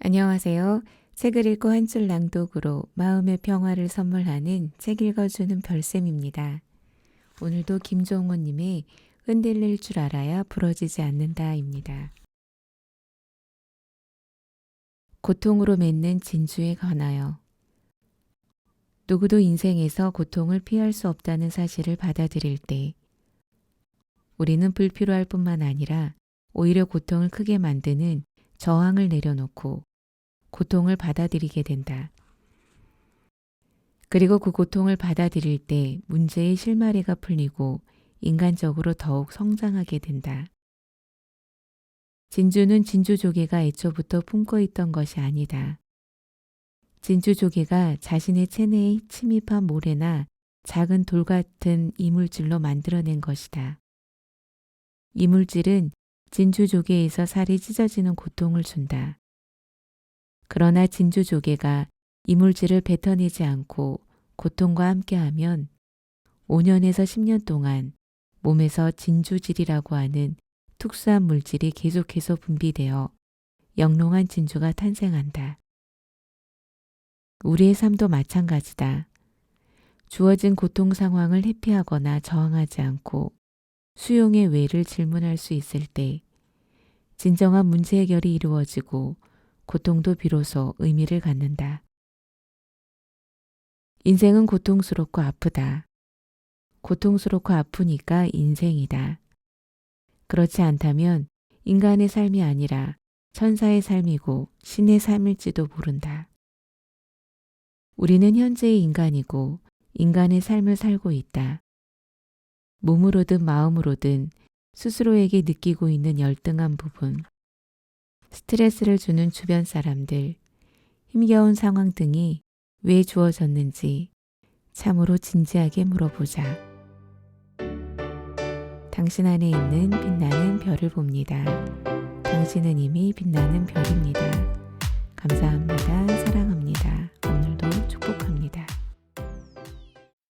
안녕하세요. 책을 읽고 한 줄 낭독으로 마음의 평화를 선물하는 책 읽어주는 별쌤입니다. 오늘도 김종호님의 흔들릴 줄 알아야 부러지지 않는다입니다. 고통으로 맺는 진주에 관하여 누구도 인생에서 고통을 피할 수 없다는 사실을 받아들일 때 우리는 불필요할 뿐만 아니라 오히려 고통을 크게 만드는 저항을 내려놓고 고통을 받아들이게 된다. 그리고 그 고통을 받아들일 때 문제의 실마리가 풀리고 인간적으로 더욱 성장하게 된다. 진주는 진주조개가 애초부터 품고 있던 것이 아니다. 진주조개가 자신의 체내에 침입한 모래나 작은 돌 같은 이물질로 만들어낸 것이다. 이물질은 진주조개에서 살이 찢어지는 고통을 준다. 그러나 진주 조개가 이물질을 뱉어내지 않고 고통과 함께하면 5년에서 10년 동안 몸에서 진주질이라고 하는 특수한 물질이 계속해서 분비되어 영롱한 진주가 탄생한다. 우리의 삶도 마찬가지다. 주어진 고통 상황을 회피하거나 저항하지 않고 수용의 왜를 질문할 수 있을 때 진정한 문제 해결이 이루어지고 고통도 비로소 의미를 갖는다. 인생은 고통스럽고 아프다. 고통스럽고 아프니까 인생이다. 그렇지 않다면 인간의 삶이 아니라 천사의 삶이고 신의 삶일지도 모른다. 우리는 현재의 인간이고 인간의 삶을 살고 있다. 몸으로든 마음으로든 스스로에게 느끼고 있는 열등한 부분, 스트레스를 주는 주변 사람들, 힘겨운 상황 등이 왜 주어졌는지 참으로 진지하게 물어보자. 당신 안에 있는 빛나는 별을 봅니다. 당신은 이미 빛나는 별입니다. 감사합니다.